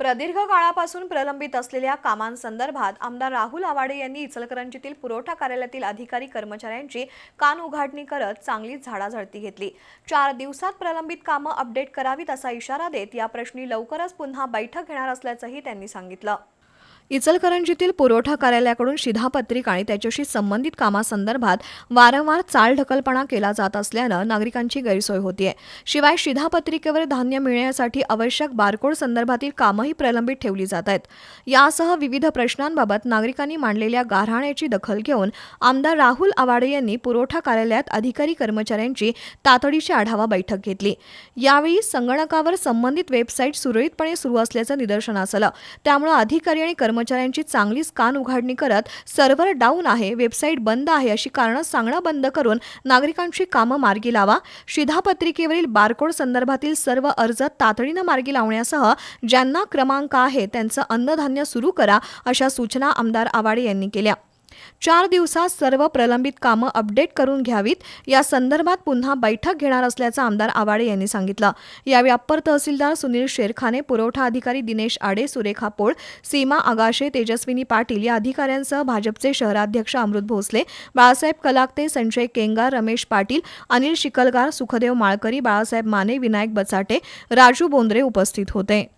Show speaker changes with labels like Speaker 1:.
Speaker 1: प्रदीर्घ काळापासून प्रलंबित असलेल्या कामांसंदर्भात आमदार राहुल आवाडे यांनी इचलकरंजीतील पुरवठा कार्यालयातील अधिकारी कर्मचाऱ्यांची कान उघाडणी करत चांगलीच झाडाझडती घेतली. चार दिवसात प्रलंबित कामं अपडेट करावीत असा इशारा देत या प्रश्नी लवकरच पुन्हा बैठक घेणार असल्याचंही त्यांनी सांगितलं. इचलकरंजीतील पुरवठा कार्यालयाकडून शिधापत्रिका आणि त्याच्याशी संबंधित कामासंदर्भात वारंवार चालढकलपणा केला जात असल्यानं नागरिकांची गैरसोय होतीये. शिवाय शिधापत्रिकेवर धान्य मिळण्यासाठी आवश्यक बारकोड संदर्भातील कामंही प्रलंबित ठेवली जात आहेत. यासह विविध प्रश्नांबाबत नागरिकांनी मांडलेल्या गारहाण्याची दखल घेऊन आमदार राहुल आवाडे यांनी पुरवठा कार्यालयात अधिकारी कर्मचाऱ्यांची तातडीची आढावा बैठक घेतली. यावेळी संगणकावर संबंधित वेबसाईट सुरळीतपणे सुरू असल्याचं निदर्शनास आलं. त्यामुळे अधिकारी आणि कर्मचाऱ्यांची चांगलीच कान उघाडणी करत सर्व्हर डाऊन आहे वेबसाईट बंद आहे अशी कारणं सांगणं बंद करून नागरिकांची कामं मार्गी लावा. शिधापत्रिकेवरील बारकोड संदर्भातील सर्व अर्ज तातडीनं मार्गी लावण्यासह ज्यांना क्रमांक आहे त्यांचं अन्नधान्य सुरू करा अशा सूचना आमदार आवाडे यांनी केल्या. चार दिवसात सर्व प्रलंबित कामं अपडेट करून घ्यावीत. या संदर्भात पुन्हा बैठक घेणार असल्याचं आमदार आवाडे यांनी सांगितलं. यावेळी अप्पर तहसीलदार सुनील शेरखाने पुरवठा अधिकारी दिनेश आडे सुरेखा पोळ सीमा आगाशे तेजस्विनी पाटील या अधिकाऱ्यांसह भाजपचे शहराध्यक्ष अमृत भोसले बाळासाहेब कलाकते संजय केंगार रमेश पाटील अनिल शिकलगार सुखदेव माळकरी बाळासाहेब माने विनायक बचाटे राजू बोंद्रे उपस्थित होते.